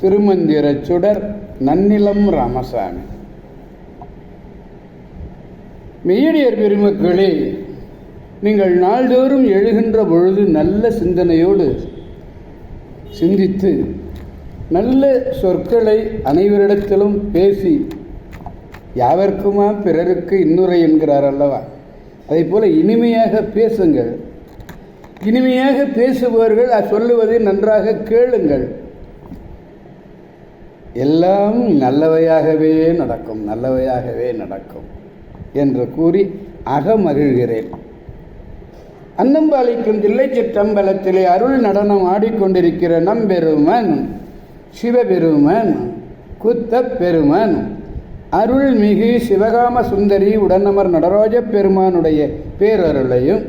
திருமந்திர சுடர் நன்னிலம் ராமசாமி. மெய்யடியர் பெருமக்களே நீங்கள் நாள்தோறும் எழுகின்ற பொழுது நல்ல சிந்தனையோடு சிந்தித்து நல்ல சொற்களை அனைவரிடத்திலும் பேசி யாவர்க்குமா பிறருக்கு இன்னுரை என்கிறார் அல்லவா? அதே போல இனிமையாக பேசுங்கள். இனிமையாக பேசுபவர்கள் சொல்லுவதை நன்றாக கேளுங்கள். எல்லாம் நல்லவையாகவே நடக்கும் நல்லவையாகவே நடக்கும் என்று கூறி அகமகிழ்கிறேன். அன்னம்பாளிக்கும் தில்லை சிற்றம்பலத்திலே அருள் நடனம் ஆடிக்கொண்டிருக்கிற நம்பெருமன் சிவபெருமன் குத்தப் பெருமன் அருள்மிகு சிவகாம சுந்தரி உடனமர் நடராஜ பெருமானுடைய பேரருளையும்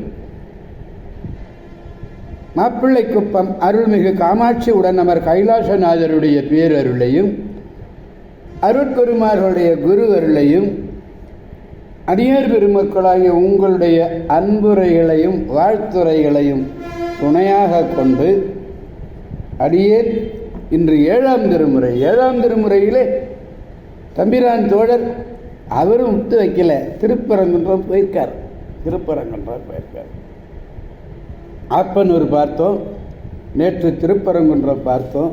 மாப்பிள்ளைக்குப்பம் அருள்மிகு காமாட்சி உடனமர் கைலாசநாதருடைய பேரருளையும் அருட்குருமார்களுடைய குரு அருளையும் அடியார் பெருமக்களாகிய உங்களுடைய அன்புரைகளையும் வாழ்த்துரைகளையும் துணையாக கொண்டு அடியேன் இன்று ஏழாம் திருமுறை. ஏழாம் திருமுறையிலே தம்பிரான் தோழர் அவரும் விட்டு வைக்கல. திருப்பரங்குன்றம் போயிருக்கார். திருப்பரங்குன்றம் போயிருக்கார். ஆப்பனூர் பார்த்தோம் நேற்று திருப்பரங்குன்றம் பார்த்தோம்.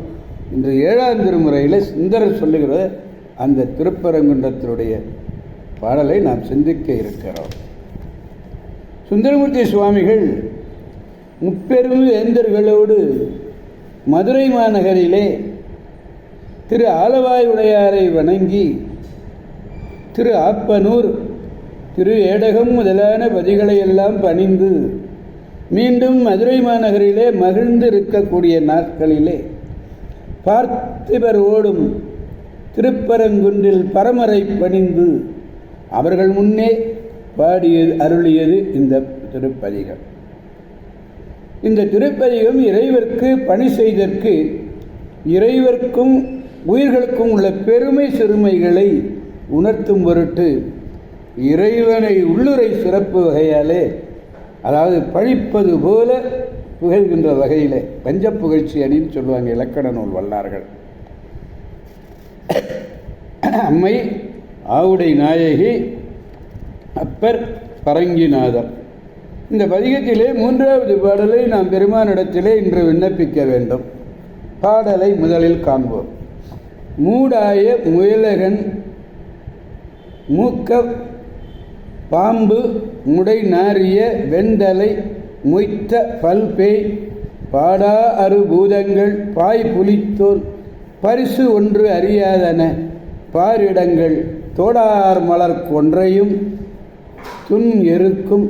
இன்று ஏழாம் திருமுறையில் சுந்தரர் சொல்லுகிற அந்த திருப்பரங்குன்றத்தினுடைய பாடலை நாம் சிந்திக்க இருக்கிறோம். சுந்தரமூர்த்தி சுவாமிகள் முப்பெரும் வேந்தர்களோடு மதுரை மாநகரிலே திரு ஆலவாய் உடையாரை வணங்கி திரு ஆப்பனூர் திரு ஏடகம் முதலான பதிகளை எல்லாம் பணிந்து மீண்டும் மதுரை மாநகரிலே மகிழ்ந்து இருக்கக்கூடிய நாட்களிலே பார்த்திபர் ஓடும் திருப்பரங்குன்றில் பரமரை பணிந்து அவர்கள் முன்னே பாடியது அருளியது இந்த திருப்பதிகம் இந்த திருப்பதிகம் இறைவர்க்கு பணி செய்தற்கு இறைவர்க்கும் உயிர்களுக்கும் உள்ள பெருமை சிறுமைகளை உணர்த்தும் பொருட்டு இறைவனை உள்ளுரை சிறப்பு வகையாலே அதாவது பழிப்பது போல புகழ்கின்ற வகையிலே பஞ்ச புகழ்ச்சி அணின்னு சொல்லுவாங்க இலக்கண நூல் வல்லார்கள். அம்மை ஆவுடை நாயகி அப்பர் பரங்கிநாதர். இந்த பதிகத்திலே மூன்றாவது பாடலை நாம் பெருமானிடத்திலே இன்று விண்ணப்பிக்க வேண்டும். பாடலை முதலில் காண்போம். மூடாய முயலகன் மூக்க பாம்பு முடை நாரிய வெண்தலை மொய்த்த பல்பேய் பாடா அரு பூதங்கள் பாய் புலித்தோல் பரிசு ஒன்று அறியாதன பாரிடங்கள் தோடார் மலர் கொன்றையும் துன் எருக்கும்.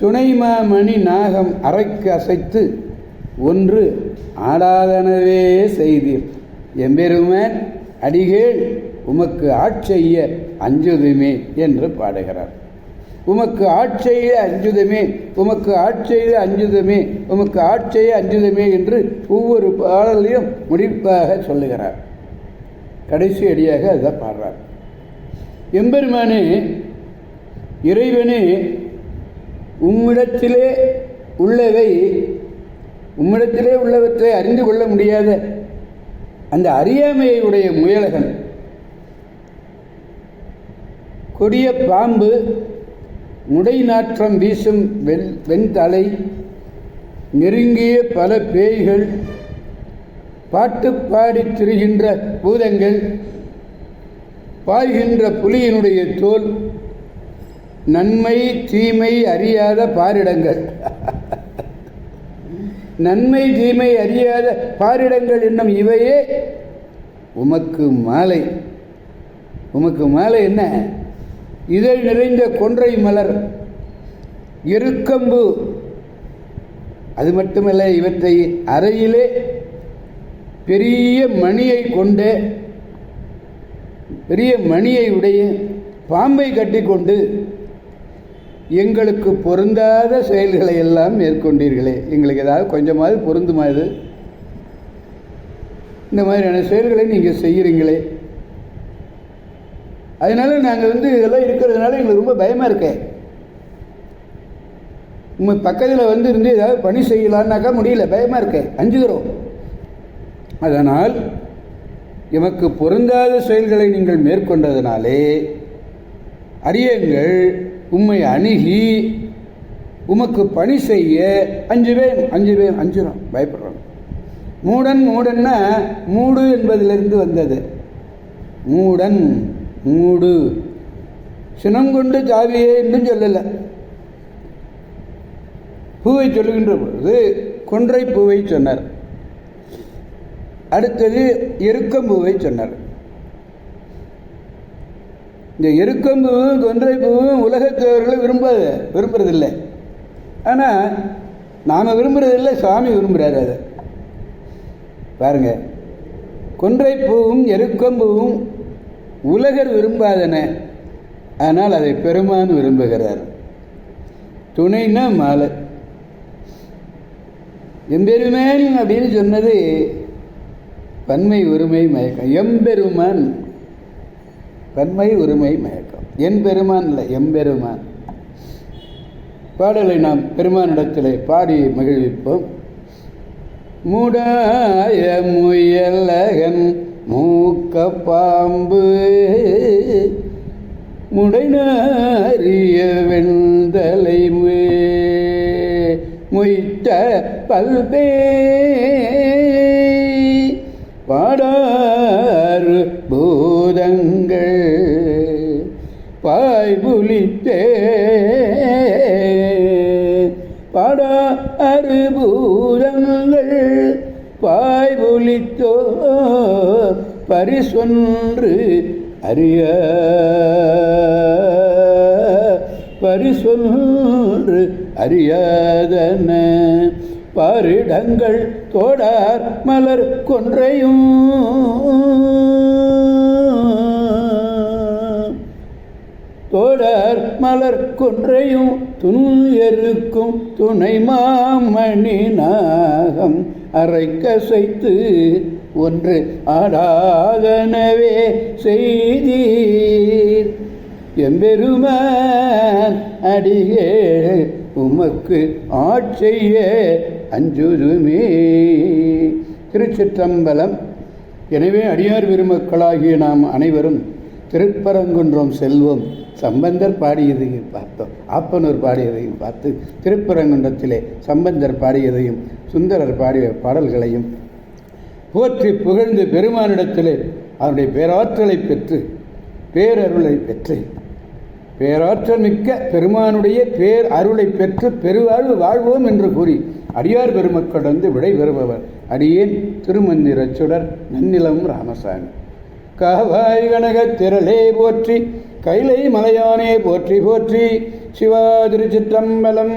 துணைமாமணி நாகம் அரைக்கு அசைத்து ஒன்று ஆடாதனவே செய்தீர். எம்பெருமன் அடிகேள் உமக்கு ஆட்செய்ய அஞ்சுதுமே என்று பாடுகிறார். உமக்கு ஆட்செய்ய அஞ்சுதமே உமக்கு ஆட்செய்ய அஞ்சுதமே உமக்கு ஆட்செய்ய அஞ்சுதமே என்று ஒவ்வொரு பாடலையும் முடிப்பாக சொல்லுகிறார். கடைசி அடியாக அதை பாடுறார். எம்பெருமானே இறைவனே உம்மிடத்திலே உள்ளவை உம்மிடத்திலே உள்ளவற்றை அறிந்து கொள்ள முடியாத அந்த அறியாமையை உடைய முயலகன் கொடிய பாம்பு முடை நாற்றம் வீசும் வெண் வெண்தலை நெருங்கிய பல பேய்கள் பாட்டு பாடித் திரிகின்ற பூதங்கள் பாய்கின்ற புலியினுடைய தோல் நன்மை தீமை அறியாத பாரிடங்கள். நன்மை தீமை அறியாத பாரிடங்கள் என்னும் இவையே உமக்கு மாலை. உமக்கு மாலை என்ன? இதழ் நிறைந்த கொன்றை மலர் எருக்கம்பு. அது மட்டுமல்ல இவற்றை அறையிலே பெரிய மணியை கொண்ட பெரிய மணியை உடைய பாம்பை கட்டிக்கொண்டு எங்களுக்கு பொருந்தாத செயல்களை எல்லாம் மேற்கொண்டீர்களே. எங்களுக்கு ஏதாவது கொஞ்சமாவது பொருந்துமா இது? இந்த மாதிரியான செயல்களை நீங்கள் செய்கிறீங்களே. அதனால நாங்கள் வந்து இதெல்லாம் இருக்கிறதுனால எங்களுக்கு ரொம்ப பயமாக இருக்கேன் உங்கள் பக்கத்தில் வந்து இருந்து ஏதாவது பணி செய்யலான்னாக்கா முடியல பயமாக இருக்கேன் அஞ்சுகிறோம். அதனால் எமக்கு பொருந்தாத செயல்களை நீங்கள் மேற்கொண்டதனாலே அரியங்கள் உம்மை அணுகி உமக்கு பணி செய்ய அஞ்சுவேன் அஞ்சுவேன் அஞ்சுறோம். பயப்படுறோம். மூடன் மூடன்னா மூடு என்பதிலிருந்து வந்தது. மூடன் மூடு. சினம் கொண்டு சாவியே என்றும் சொல்லலை. பூவை சொல்லுகின்ற பொழுது கொன்றை பூவை சொன்னார். அடுத்தது எருக்கம்பூவை சொன்னார். இந்த எருக்கம்பூவும் கொன்றை பூவும் உலகத்தவர்கள் விரும்பாத விரும்புறதில்லை. ஆனால் நாம் விரும்புறதில்லை சுவாமி விரும்புகிறாரு அதை பாருங்க கொன்றை பூவும் எருக்கம்பூவும் உலகர் விரும்பாதன ஆனால் அதை பெருமான் விரும்புகிறார். துணைனா மாலை எம்பெருமான் அப்படின்னு சொன்னது பன்மை உரிமை மயக்கம். எம்பெருமான் பன்மை உரிமை மயக்கம். என் பெருமான் இல்லை எம்பெருமான். பாடலை நாம் பெருமானிடத்தில் பாடி மகிழ்விப்போம். முடாய முயலகன் மூக்க பாம்பு முடைநாரிய வெண்தலை மொய்த்த பல்பே. பாடாறு பூதங்கள் பாய்புலித்தே. பாடா அறுபூதங்கள் பாய்புலித்தோ பரிசொன்று அறிய. பரிசொன்று அறியாதன. பாரிடங்கள் தோடார் மலர் கொன்றையும். தோடர் மலர் கொன்றையும் துணியருக்கும் துணை மாமணி நாகம் அரைக்கசைத்து ஒன்று ஆடாதனவே செய்தீர். எம்பெருமான் அடியே உமக்கு ஆட்செய்ய அஞ்சுதுமே. திருச்சிற்றம்பலம். எனவே அடியார் பெருமக்களாகிய நாம் அனைவரும் திருப்பரங்குன்றம் செல்வோம். சம்பந்தர் பாடியதையும் பார்த்தோம். ஆப்பனூர் பாடியதையும் பார்த்து திருப்பரங்குன்றத்திலே சம்பந்தர் பாடியதையும் சுந்தரர் பாடிய பாடல்களையும் போற்றி புகழ்ந்து பெருமானிடத்திலே அவருடைய பேராற்றலை பெற்று பேரருளை பெற்று பேராற்றல் மிக்க பெருமானுடைய பேர் அருளை பெற்று பெருவாழ்வு வாழ்வோம் என்று கூறி அடியார் பெருமக்கள் வந்து விடை பெறுபவர். அடியேன் திருமந்திரச்சுடர் நன்னிலம் ராமசாமி. காவாய் கனக திரளே போற்றி கைலை மலையானே போற்றி போற்றி சிவா திருச்சிற்றம்பலம்